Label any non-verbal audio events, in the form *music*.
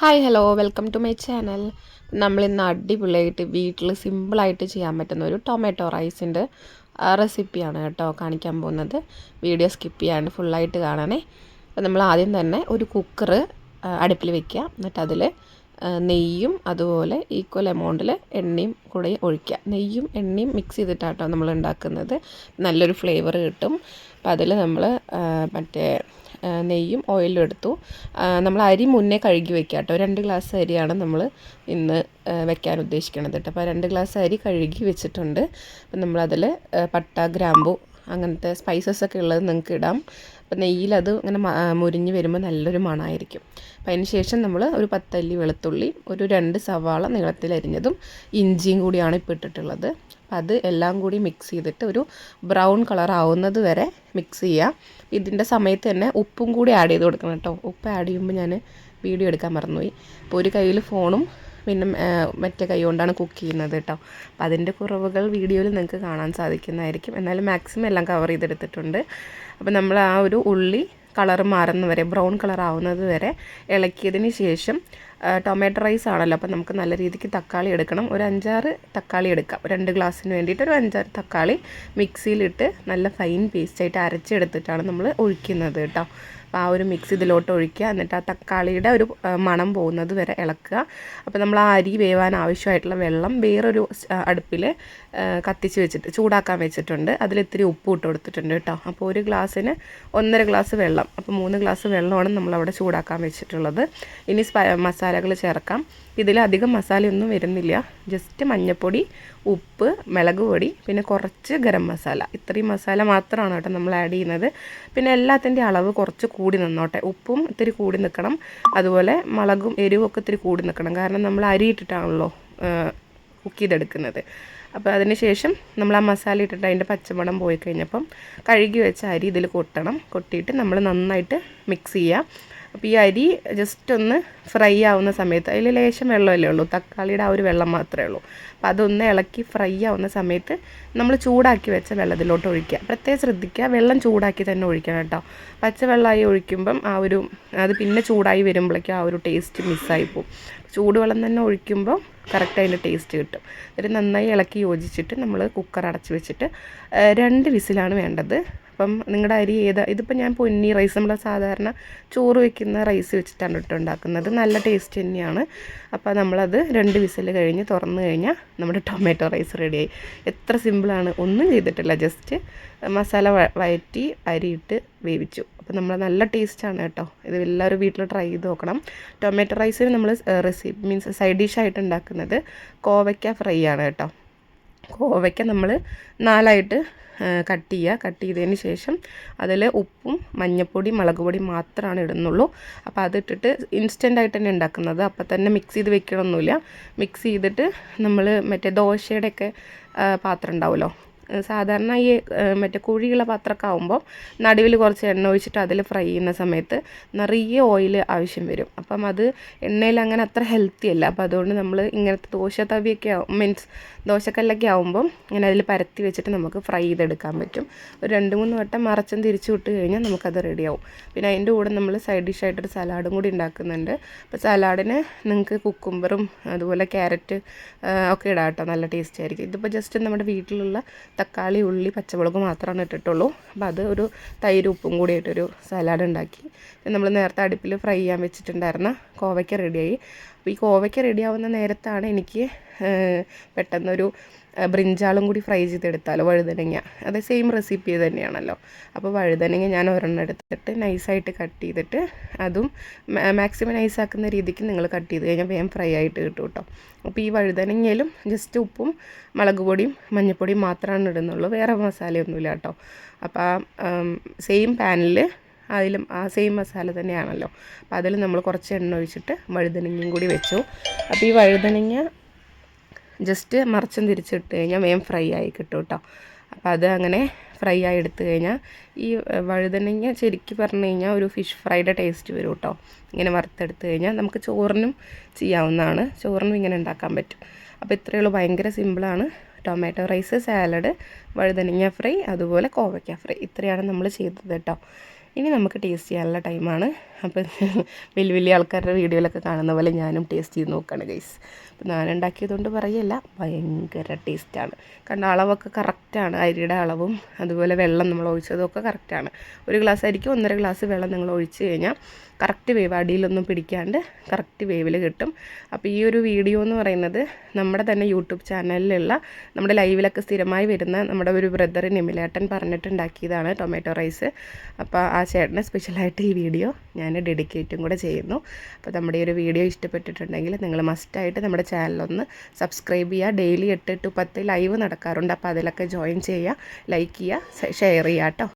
Hi hello welcome to my channel നമ്മളിന്ന് അടിപൊളിയായിട്ട് വീട്ടിൽ സിമ്പിളായിട്ട് ചെയ്യാൻ പറ്റുന്ന ഒരു ടൊമാറ്റോ റൈസിന്റെ റെസിപ്പിയാണ് കേട്ടോ കാണിക്കാൻ പോകുന്നത്. വീഡിയോ സ്കിപ്പ് ചെയ്യാണ്ട് ഫുള്ളായിട്ട് കാണണേ. അപ്പോൾ നമ്മൾ ആദ്യം തന്നെ ഒരു കുക്കർ അടുപ്പിൽ വെക്കുക. എന്നിട്ട് അതിൽ നെയ്യും അതുപോലെ ഈക്വൽ എമൗണ്ടിൽ എണ്ണയും കൂടെ ഒഴിക്കുക. നെയ്യും എണ്ണയും മിക്സ് ചെയ്തിട്ടാട്ടോ നമ്മൾ ഉണ്ടാക്കുന്നത് നല്ലൊരു ഫ്ലേവർ കിട്ടും. അപ്പോൾ അതിൽ നമ്മൾ മറ്റേ നെയ്യും ഓയിലും എടുത്തു. നമ്മൾ അരി മുന്നേ കഴുകി വെക്കുക കേട്ടോ രണ്ട് ഗ്ലാസ് അരിയാണ് നമ്മൾ ഇന്ന് വെക്കാൻ ഉദ്ദേശിക്കുന്നത് കേട്ടോ. അപ്പോൾ രണ്ട് ഗ്ലാസ് അരി കഴുകി വെച്ചിട്ടുണ്ട്. അപ്പം നമ്മളതിൽ പട്ട ഗ്രാമ്പു അങ്ങനത്തെ സ്പൈസസ് ഒക്കെ ഉള്ളത് നിങ്ങൾക്ക് ഇടാം. അപ്പോൾ നെയ്യിലത് ഇങ്ങനെ മുരിഞ്ഞ് വരുമ്പോൾ നല്ലൊരു മണമായിരിക്കും അപ്പോൾ അതിന് ശേഷം നമ്മൾ ഒരു പത്തല്ലി വെളുത്തുള്ളി ഒരു രണ്ട് സവാള നീളത്തിൽ അരിഞ്ഞതും ഇഞ്ചിയും കൂടിയാണ് ഇപ്പോൾ ഇട്ടിട്ടുള്ളത്. അപ്പം അത് എല്ലാം കൂടി മിക്സ് ചെയ്തിട്ട് ഒരു ബ്രൗൺ കളർ ആവുന്നത് വരെ മിക്സ് ചെയ്യുക ഇതിന്റെ സമയത്ത് തന്നെ ഉപ്പും കൂടി ആഡ് ചെയ്ത് കൊടുക്കണം കേട്ടോ. ഉപ്പ് ആഡ് ചെയ്യുമ്പോൾ ഞാൻ വീഡിയോ എടുക്കാൻ മറന്നുപോയി. അപ്പോൾ ഒരു കയ്യിൽ ഫോണും പിന്നെ മറ്റേ കൈ കൊണ്ടാണ് കുക്ക് ചെയ്യുന്നത് കേട്ടോ. അപ്പം അതിന്റെ കുറവുകൾ വീഡിയോയിൽ നിങ്ങൾക്ക് കാണാൻ സാധിക്കുന്നതായിരിക്കും. എന്നാലും മാക്സിമം എല്ലാം കവർ ചെയ്തെടുത്തിട്ടുണ്ട്. അപ്പം നമ്മൾ ആ ഒരു ഉള്ളി കളർ മാറുന്ന വരെ ബ്രൗൺ കളർ ആവുന്നത് വരെ ഇളക്കിയതിന് ശേഷം ടൊമാറ്റോ റൈസ് ആണല്ലോ. അപ്പം നമുക്ക് നല്ല രീതിക്ക് തക്കാളി എടുക്കണം. ഒരു അഞ്ചാറ് തക്കാളി എടുക്കാം. രണ്ട് ഗ്ലാസ്സിന് വേണ്ടിയിട്ട് ഒരു അഞ്ചാറ് തക്കാളി മിക്സിയിലിട്ട് നല്ല ഫൈൻ പേസ്റ്റായിട്ട് അരച്ചെടുത്തിട്ടാണ് നമ്മൾ ഒഴിക്കുന്നത് കേട്ടോ. അപ്പോൾ ആ ഒരു മിക്സ് ഇതിലോട്ട് ഒഴിക്കുക. എന്നിട്ട് ആ തക്കാളിയുടെ ഒരു മണം പോകുന്നത് വരെ ഇളക്കുക. അപ്പോൾ നമ്മൾ ആ അരി വേവാൻ ആവശ്യമായിട്ടുള്ള വെള്ളം വേറൊരു അടുപ്പിൽ കത്തിച്ച് വെച്ചിട്ട് ചൂടാക്കാൻ വെച്ചിട്ടുണ്ട്. അതിൽ ഇത്തിരി ഉപ്പ് ഇട്ട് കൊടുത്തിട്ടുണ്ട് കേട്ടോ. അപ്പോൾ ഒരു ഗ്ലാസ്സിന് ഒന്നര ഗ്ലാസ് വെള്ളം. അപ്പോൾ മൂന്ന് ഗ്ലാസ് വെള്ളമാണ് നമ്മളവിടെ ചൂടാക്കാൻ വെച്ചിട്ടുള്ളത്. ഇനി മസാലകൾ ചേർക്കാം. ഇതിൽ അധികം മസാലയൊന്നും വരുന്നില്ല. ജസ്റ്റ് മഞ്ഞൾപ്പൊടി ഉപ്പ് മുളക് പൊടി പിന്നെ കുറച്ച് ഗരം മസാല. ഇത്രയും മസാല മാത്രമാണ് കേട്ടോ നമ്മൾ ആഡ് ചെയ്യുന്നത്. പിന്നെ എല്ലാത്തിന്റെ അളവ് കുറച്ച് കൂടി നിന്നോട്ടെ. ഉപ്പും ഇത്തിരി കൂടി നിൽക്കണം അതുപോലെ മുളകും എരിവും ഒക്കെ ഇത്തിരി കൂടി നിൽക്കണം കാരണം നമ്മൾ അരി ഇട്ടിട്ടാണല്ലോ കുക്ക് ചെയ്തെടുക്കുന്നത്. അപ്പോൾ അതിന് ശേഷം നമ്മൾ ആ മസാല ഇട്ടിട്ട് അതിന്റെ പച്ചമണം പോയി കഴിഞ്ഞപ്പം കഴുകി വെച്ച അരി ഇതിൽ കൊട്ടണം. കൊട്ടിയിട്ട് നമ്മൾ നന്നായിട്ട് മിക്സ് ചെയ്യുക അപ്പോൾ ഈ അരി ജസ്റ്റ് ഒന്ന് ഫ്രൈ ആവുന്ന സമയത്ത് അതിൽ ലേശം വെള്ളമല്ലേ ഉള്ളൂ തക്കാളിയുടെ ആ ഒരു വെള്ളം മാത്രമേ ഉള്ളൂ. അപ്പോൾ അതൊന്ന് ഇളക്കി ഫ്രൈ ആവുന്ന സമയത്ത് നമ്മൾ ചൂടാക്കി വെച്ച വെള്ളത്തിലോട്ട് ഒഴിക്കുക. പ്രത്യേകം ശ്രദ്ധിക്കുക വെള്ളം ചൂടാക്കി തന്നെ ഒഴിക്കണം കേട്ടോ. പച്ചവെള്ളമായി ഒഴിക്കുമ്പം ആ ഒരു അത് പിന്നെ ചൂടായി വരുമ്പോഴേക്കും ആ ഒരു ടേസ്റ്റ് മിസ്സായി പോകും. ചൂടുവെള്ളം തന്നെ ഒഴിക്കുമ്പോൾ കറക്റ്റ് അതിന്റെ ടേസ്റ്റ് കിട്ടും. എന്നിട്ട് നന്നായി ഇളക്കി യോജിച്ചിട്ട് നമ്മൾ കുക്കർ അടച്ച് വെച്ചിട്ട് രണ്ട് വിസിലാണ് വേണ്ടത്. അപ്പം നിങ്ങളുടെ അരി ഏതാ ഇതിപ്പോൾ ഞാൻ പൊന്നി റൈസ് നമ്മൾ സാധാരണ ചോറ് വെക്കുന്ന റൈസ് വെച്ചിട്ടാണ് ഇട്ട് ഉണ്ടാക്കുന്നത്. നല്ല ടേസ്റ്റ് തന്നെയാണ്. അപ്പോൾ നമ്മളത് രണ്ട് വിസിൽ കഴിഞ്ഞ് തുറന്നു കഴിഞ്ഞാൽ നമ്മുടെ ടൊമാറ്റോ റൈസ് റെഡിയായി എത്ര സിമ്പിളാണ് ഒന്നും ചെയ്തിട്ടില്ല. ജസ്റ്റ് മസാല വയറ്റി അരിയിട്ട് വേവിച്ചു. അപ്പോൾ നമ്മൾ നല്ല ടേസ്റ്റാണ് കേട്ടോ. ഇത് എല്ലാവരും വീട്ടിൽ ട്രൈ ചെയ്ത് നോക്കണം. ടൊമാറ്റോ റൈസിന് നമ്മൾ റെസിപ്പി മീൻസ് സൈഡ് ഡിഷായിട്ട് ഉണ്ടാക്കുന്നത് കോവയ്ക്ക ഫ്രൈ ആണ് കേട്ടോ. കോവയ്ക്ക നമ്മൾ നാലായിട്ട് കട്ട് ചെയ്യുക കട്ട് ചെയ്തതിന് ശേഷം അതിൽ ഉപ്പും മഞ്ഞൾപ്പൊടി മുളക് പൊടി മാത്രമാണ് ഇടുന്നുള്ളൂ. അപ്പോൾ അതിട്ടിട്ട് ഇൻസ്റ്റന്റ് ആയിട്ട് തന്നെ ഉണ്ടാക്കുന്നത് അപ്പോൾ തന്നെ മിക്സ് ചെയ്ത് വെക്കണമൊന്നുമില്ല മിക്സ് ചെയ്തിട്ട് നമ്മൾ മറ്റേ ദോശയുടെയൊക്കെ പാത്രം ഉണ്ടാവുമല്ലോ സാധാരണ ഈ മറ്റേ കുഴിയുള്ള പാത്രമൊക്കെ ആകുമ്പോൾ നടുവിൽ കുറച്ച് എണ്ണ ഒഴിച്ചിട്ട് അതിൽ ഫ്രൈ ചെയ്യുന്ന സമയത്ത് നിറയെ ഓയിൽ ആവശ്യം വരും. അപ്പം അത് എണ്ണയിൽ അങ്ങനെ അത്ര ഹെൽത്തി അല്ല. അപ്പോൾ അതുകൊണ്ട് നമ്മൾ ഇങ്ങനത്തെ ദോശ തവിയൊക്കെ ആവും മീൻസ് ദോശക്കല്ലൊക്കെ ആകുമ്പം ഇങ്ങനെ അതിൽ പരത്തി വെച്ചിട്ട് നമുക്ക് ഫ്രൈ ചെയ്തെടുക്കാൻ പറ്റും. ഒരു രണ്ട് മൂന്ന് വട്ടം മറച്ചും തിരിച്ചു വിട്ട് കഴിഞ്ഞാൽ നമുക്കത് റെഡിയാവും പിന്നെ അതിന്റെ കൂടെ നമ്മൾ സൈഡ് ഡിഷായിട്ടൊരു സലാഡും കൂടി ഉണ്ടാക്കുന്നുണ്ട്. അപ്പോൾ സലാഡിന് നിങ്ങൾക്ക് കുക്കുംബറും അതുപോലെ ക്യാരറ്റ് ഒക്കെ ഇടാം കേട്ടോ. നല്ല ടേസ്റ്റ് ആയിരിക്കും. ഇതിപ്പോൾ ജസ്റ്റ് നമ്മുടെ വീട്ടിലുള്ള തക്കാളി ഉള്ളി പച്ചമുളക് മാത്രമാണ് ഇട്ടിട്ടുള്ളൂ. അപ്പോൾ അത് ഒരു തൈര് ഉപ്പും കൂടി ഇട്ടൊരു സലാഡ് ഉണ്ടാക്കി നമ്മൾ നേരത്തെ അടുപ്പിൽ ഫ്രൈ ചെയ്യാൻ വെച്ചിട്ടുണ്ടായിരുന്ന കോവയ്ക്ക റെഡിയായി അപ്പോൾ ഈ കോവയ്ക്ക റെഡിയാവുന്ന നേരത്താണ് എനിക്ക് പെട്ടെന്നൊരു ബ്രിഞ്ചാളും കൂടി ഫ്രൈ ചെയ്തെടുത്താലോ വഴുതനങ്ങ. അത് സെയിം റെസിപ്പി തന്നെയാണല്ലോ. അപ്പോൾ വഴുതനങ്ങ ഞാൻ ഒരെണ്ണം എടുത്തിട്ട് നൈസായിട്ട് കട്ട് ചെയ്തിട്ട് അതും മാക്സിമം നൈസാക്കുന്ന രീതിക്ക് നിങ്ങൾ കട്ട് ചെയ്ത് കഴിഞ്ഞാൽ വേഗം ഫ്രൈ ആയിട്ട് കിട്ടും കേട്ടോ അപ്പോൾ ഈ വഴുതനങ്ങയിലും ജസ്റ്റ് ഉപ്പും മുളക് പൊടിയും മഞ്ഞൾപ്പൊടിയും മാത്രമാണ് ഇടുന്നുള്ളൂ. വേറെ മസാലയൊന്നുമില്ല കേട്ടോ അപ്പോൾ ആ സെയിം പാനിൽ അതിലും ആ സെയിം മസാല തന്നെയാണല്ലോ. അപ്പോൾ അതിൽ നമ്മൾ കുറച്ച് എണ്ണ ഒഴിച്ചിട്ട് വഴുതനങ്ങയും കൂടി വെച്ചു. അപ്പോൾ ഈ വഴുതനങ്ങ ജസ്റ്റ് മറിച്ചും തിരിച്ചിട്ട് കഴിഞ്ഞാൽ വേഗം ഫ്രൈ ആയി കിട്ടും കേട്ടോ അപ്പോൾ അത് അങ്ങനെ ഫ്രൈ ആയി എടുത്തു കഴിഞ്ഞാൽ ഈ വഴുതനങ്ങ ശരിക്കും പറഞ്ഞു കഴിഞ്ഞാൽ ഒരു ഫിഷ് ഫ്രൈയുടെ ടേസ്റ്റ് വരും കേട്ടോ ഇങ്ങനെ വറുത്തെടുത്ത് കഴിഞ്ഞാൽ നമുക്ക് ചോറിനും ചെയ്യാവുന്നതാണ്. ചോറിനും ഇങ്ങനെ ഉണ്ടാക്കാൻ പറ്റും. അപ്പോൾ ഇത്രയേ ഉള്ളൂ. ഭയങ്കര സിമ്പിളാണ് ടൊമാറ്റോ റൈസ് സാലഡ് വഴുതനങ്ങ ഫ്രൈ അതുപോലെ കോവയ്ക്ക ഫ്രൈ. ഇത്രയാണ് നമ്മൾ ചെയ്തത് കേട്ടോ ഇനി നമുക്ക് ടേസ്റ്റ് ചെയ്യാനുള്ള ടൈമാണ് അപ്പോൾ *laughs* വലിയ വലിയ ആൾക്കാരുടെ വീഡിയോയിലൊക്കെ കാണുന്ന പോലെ ഞാനും ടേസ്റ്റ് ചെയ്ത് നോക്കുകയാണ് ഗൈസ് അപ്പോൾ ഞാൻ ഉണ്ടാക്കിയതുകൊണ്ട് പറയല്ല ഭയങ്കര ടേസ്റ്റാണ് കാരണം അളവൊക്കെ കറക്റ്റാണ് അരിയുടെ അളവും അതുപോലെ വെള്ളം നമ്മൾ ഒഴിച്ചതൊക്കെ കറക്റ്റാണ് ഒരു ഗ്ലാസ് അരിക്കും ഒന്നര ഗ്ലാസ് വെള്ളം നിങ്ങൾ ഒഴിച്ച് കഴിഞ്ഞാൽ കറക്റ്റ് വേവ് അടിയിലൊന്നും പിടിക്കാണ്ട് കറക്റ്റ് വേവിൽ കിട്ടും. അപ്പോൾ ഈ ഒരു വീഡിയോ എന്ന് പറയുന്നത് നമ്മുടെ തന്നെ യൂട്യൂബ് ചാനലിലുള്ള നമ്മുടെ ലൈവിലൊക്കെ സ്ഥിരമായി വരുന്ന നമ്മുടെ ഒരു ബ്രദർ നിമിലേട്ടൻ പറഞ്ഞിട്ടുണ്ടാക്കിയതാണ് ടൊമാറ്റോ റൈസ് അപ്പോൾ ആ ചേട്ടന് സ്പെഷ്യലായിട്ട് ഈ വീഡിയോ ഞാൻ ഡെഡിക്കേറ്റും കൂടെ ചെയ്യുന്നു. അപ്പോൾ നമ്മുടെ ഈ ഒരു വീഡിയോ ഇഷ്ടപ്പെട്ടിട്ടുണ്ടെങ്കിൽ നിങ്ങൾ മസ്റ്റായിട്ട് നമ്മുടെ ചാനലൊന്ന് സബ്സ്ക്രൈബ് ചെയ്യുക. ഡെയിലി എട്ട് ടു പത്ത് ലൈവ് നടക്കാറുണ്ട്. അപ്പോൾ അതിലൊക്കെ ജോയിൻ ചെയ്യുക ലൈക്ക് ചെയ്യുക ഷെയർ ചെയ്യുക കേട്ടോ.